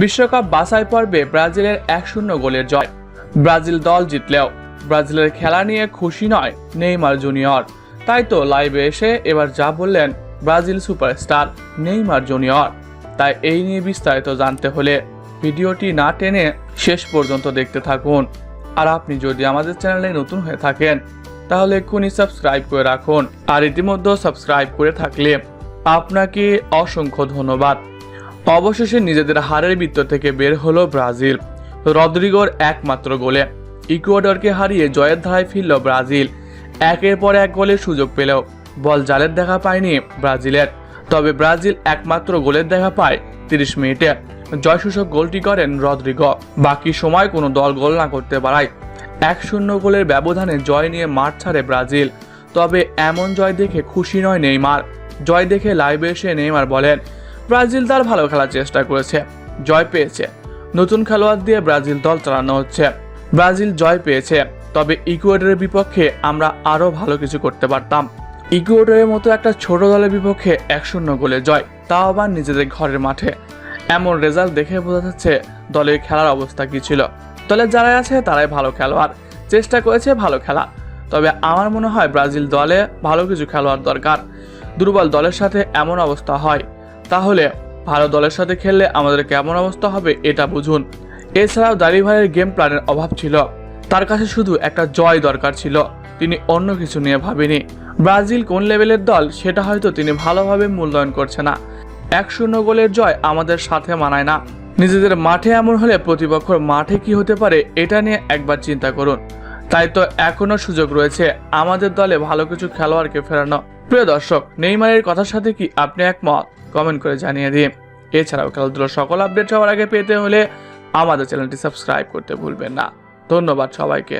বিশ্বকাপ বাছাই পর্বে ব্রাজিলের এক শূন্য গোলের জয়। ব্রাজিল দল জিতলেও ব্রাজিলের খেলা নিয়ে খুশি নয় নেইমার জুনিয়র। তাই তো লাইভে এসে এবার যা বললেন ব্রাজিল সুপারস্টার নেইমার জুনিয়র। তাই এই নিয়ে বিস্তারিত জানতে হলে ভিডিওটি না টেনে শেষ পর্যন্ত দেখতে থাকুন। আর আপনি যদি আমাদের চ্যানেলে নতুন হয়ে থাকেন, তাহলে এক্ষুনি সাবস্ক্রাইব করে রাখুন। আর ইতিমধ্যে সাবস্ক্রাইব করে থাকলে আপনাকে অসংখ্য ধন্যবাদ। অবশেষে নিজেদের হারের বৃত্ত থেকে বের হলো ব্রাজিল। রদ্রিগোর একমাত্র গোলে। ইকুয়াডরকে হারিয়ে জয়ের ধারায় ফিরল ব্রাজিল। একের পর এক গোলের সুযোগ পেলেও বল জালের দেখা পায়নি ব্রাজিলের। তবে ব্রাজিল একমাত্র গোলের দেখা পায় তিরিশ মিনিটে। জয়সূচক গোলটি করেন রদ্রিগো। বাকি সময় কোনো দল গোল না করতে পারায় এক শূন্য গোলের ব্যবধানে জয় নিয়ে মাঠ ছাড়ে ব্রাজিল। তবে এমন জয় দেখে খুশি নয় নেইমার। জয় দেখে লাইভে এসে নেইমার বলেন ব্রাজিল তার ভালো খেলার চেষ্টা করেছে, জয় পেয়েছে। নতুন খেলোয়াড় দিয়ে ব্রাজিল দল চালানো হচ্ছে। ব্রাজিল জয় পেয়েছে, তবে ইকুয়েডরের বিপক্ষে আমরা আরও ভালো কিছু করতে পারতাম। ইকুয়েডরের মতো একটা ছোট দলের বিপক্ষে এক শূন্য গোলে জয়, তাও আবার নিজেদের ঘরের মাঠে। এমন রেজাল্ট দেখে বোঝা যাচ্ছে দলের খেলার অবস্থা কি ছিল। দলে যারা আছে তারাই ভালো খেলোয়াড়, চেষ্টা করেছে ভালো খেলা। তবে আমার মনে হয় ব্রাজিল দলে ভালো কিছু খেলোয়াড় দরকার। দুর্বল দলের সাথে এমন অবস্থা হয়। তাহলে ভালো দলের সাথে খেললে আমাদের কেমন অবস্থা হবে এটা বুঝুন। এছাড়াও দারি ভাইয়ের গেম প্ল্যানের অভাব ছিল। তার কাছে শুধু একটা জয় দরকার ছিল। তিনি অন্য কিছু নিয়ে ভাবেনি। ব্রাজিল কোন লেভেলের দল সেটা হয়তো তিনি ভালোভাবে মূল্যায়ন করছে না। এক শূন্য গোলের জয় আমাদের সাথে মানায় না। নিজেদের মাঠে এমন হলে প্রতিপক্ষর মাঠে কি হতে পারে এটা নিয়ে একবার চিন্তা করুন। তাই তো এখনও সুযোগ রয়েছে আমাদের দলে ভালো কিছু খেলোয়াড়কে ফেরানো। প্রিয় দর্শক, নেইমারের কথার সাথে কি আপনি একমত? কমেন্ট করে জানিয়ে দিন। এছাড়াও খেলাধুলার সকল আপডেট সবার আগে পেতে হলে আমাদের চ্যানেলটি সাবস্ক্রাইব করতে ভুলবেন না। ধন্যবাদ সবাইকে।